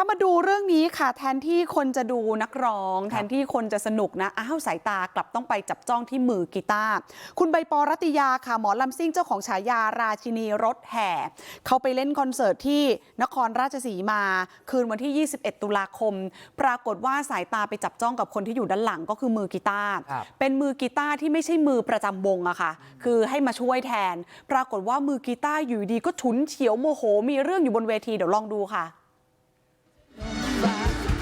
คะมาดูเรื่องนี้ค่ะแทนที่คนจะดูนักร้อง แทนที่คนจะสนุกนะอ้าวสายตากลับต้องไปจับจ้องที่มือกีตาร์คุณใบปอรัตยาค่ะหมอลำซิ่งเจ้าของฉายาราชินีรถแห่ เขาไปเล่นคอนเสิร์ตที่นครราชสีมา คืนวันที่ 21 ตุลาคม ปรากฏว่าสายตาไปจับจ้องกับคนที่อยู่ด้านหลังก็คือมือกีตาร์ครับเป็นมือกีตาร์ที่ไม่ใช่มือประจำวงอะค่ะ คือให้มาช่วยแทน ปรากฏว่ามือกีตาร์อยู่ดีก็ฉุนเฉียวโมโห มีเรื่องอยู่บนเวทีเดี๋ยวลองดูค่ะ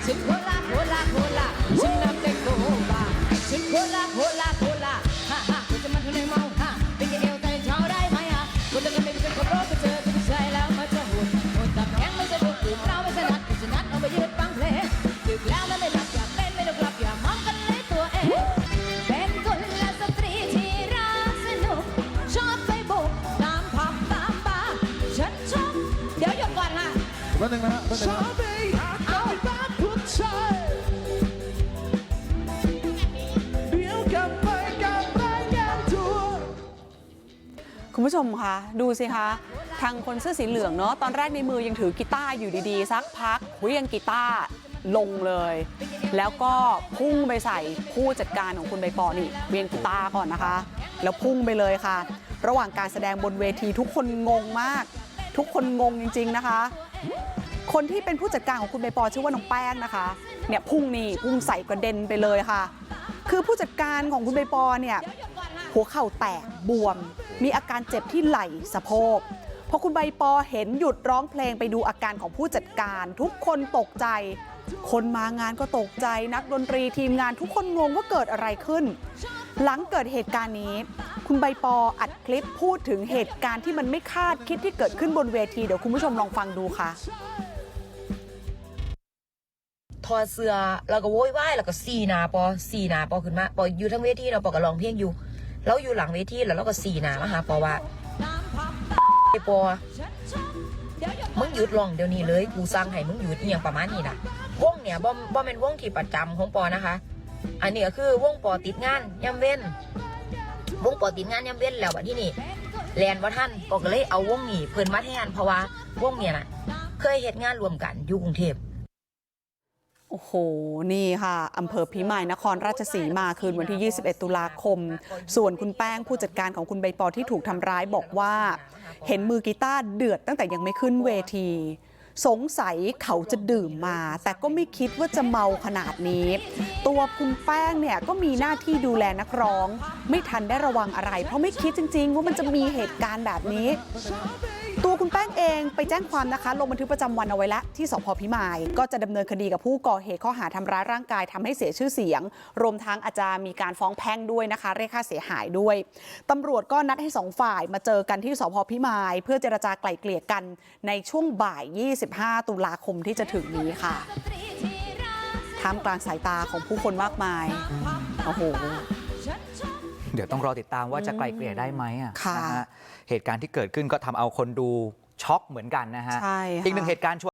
ฉันโคลาโคลาโคลาฉันนับเลขโคบาฉันโคลาโคลาโคลาฮ่าฮ่าคุณจะมาทำไมเมาฮ่าเป็นยังไงใจเช้าได้ไหมอะคุณจะไม่เป็นคนรบก็เจอคุณชายแล้วมาจะหุ่นหุ่นตับแข็งไม่จะดูถูกเราไม่ถนัดคุณจะนัดเอาไปยืดฟังเพลงดึกแล้วมันไม่หลับอยากเล่นไม่ต้องกลับอย่ามองกันเลยตัวเองเป็นคนละสตรีที่รักสนุกชอบไปบุกตามผับตามบาร์ฉันชอบเดี๋ยวหยุดก่อนค่ะแป๊บนึงนะฮะแป๊บนึงนะฮะเอา คุณผู้ชมคะดูสิคะ ทางคนเสื้อสีเหลืองเนาะตอนแรกในมือยังถือกีตาร์อยู่ดีๆ สักพักเหวียงกีตาร์ลงเลย แล้วก็พุ่งไปใส่ผู้จัดการของคุณใบปอนี่เวียงกีตาร์ก่อนนะคะ แล้วพุ่งไปเลยค่ะ ระหว่างการแสดงบนเวทีทุกคนงงมาก ทุกคนงงจริง ๆนะคะ คนที่เป็นผู้จัดการของคุณใบปอชื่อว่าน้องแป้งนะคะเนี่ยพุ่งนี่พุ่งใส่กระเด็นไปเลยค่ะ คือผู้จัดการของคุณใบปอเนี่ย หัวเข่าแตกบวม มีอาการเจ็บที่ไหล่สะโพกพอคุณใบปอเห็นหยุดร้องเพลงไปดูอาการของผู้จัดการ ทุกคนตกใจ คนมางานก็ตกใจนักดนตรีทีมงานทุกคนงงว่าเกิดอะไรขึ้น หลังเกิดเหตุการณ์นี้ คุณใบปออัดคลิปพูดถึงเหตุการณ์ที่มันไม่คาดคิดที่เกิดขึ้นบนเวทีเดี๋ยวคุณผู้ชมลองฟังดูค่ะถอดเสื้อแล้วก็โวยวายแล้วก็สีนาปอสีนาปอขึ้นมาปออยู่ทั้งเวทีเราปอก็ร้องเพลงอยู่ แล้วอยู่หลังเวทีแล้วเราก็สีหนามาหาปอว่าไอปอมึงหยุดร้องเดี๋ยวนี้เลยกูสั่งให้มึงหยุดเอียงประมาณนี้นะวงเนี่ยบ่บ่เป็นวงที่ประจำของปอนะคะ อันนี้ก็คือวงปอติดงานย่ำเว้นวงปอติดงานย่ำเว้นแล้วบัดที่นี่แลนว่าท่านปอก็เลยเอาวงนี้เพิ่นมาแทนเพราะว่าวงเนี่ยนะเคยเฮ็ดงานรวมกันอยู่กรุงเทพ อ้โห นี่ค่ะอำเภอพิมายนครราชสีมาคืนวันที่ 21 ตุลาคม ส่วนคุณแป้งผู้จัดการของคุณใบปอที่ถูกทำร้ายบอกว่า เห็นมือกีตาร์เดือดตั้งแต่ยังไม่ขึ้นเวที สงสัยเขาจะดื่มมา แต่ก็ไม่คิดว่าจะเมาขนาดนี้ ตัวคุณแป้งเนี่ยก็มีหน้าที่ดูแลนักร้อง ไม่ทันได้ระวังอะไร เพราะไม่คิดจริง ๆ ว่ามันจะมีเหตุการณ์แบบนี้ ตัว องไปแจ้งความนะคะ ลงบันทึกประจำวันเอาไว้แล้วที่สพพิมาย ก็จะดำเนินคดีกับผู้ก่อเหตุข้อหาทำร้ายร่างกายทำให้เสียชื่อเสียง รวมทั้งอาจจะมีการฟ้องแพ่งด้วยนะคะ เรียกค่าเสียหายด้วยตำรวจก็นัดให้สองฝ่ายมาเจอกันที่สพพิมาย เพื่อเจรจาไกล่เกลี่ยกันในช่วงบ่าย 25 ตุลาคมที่จะถึงนี้ค่ะท่ามกลางสายตาของผู้คนมากมายโอ้โหเดี๋ยวต้องรอติดตามว่าจะไกลเกลี่ยได้ไหมอะค่ะนะฮะเหตุการณ์ที่เกิดขึ้นก็ทำเอาคนดู ช็อกเหมือนกันนะฮะใช่ค่ะอีกหนึ่งเหตุการณ์ชวน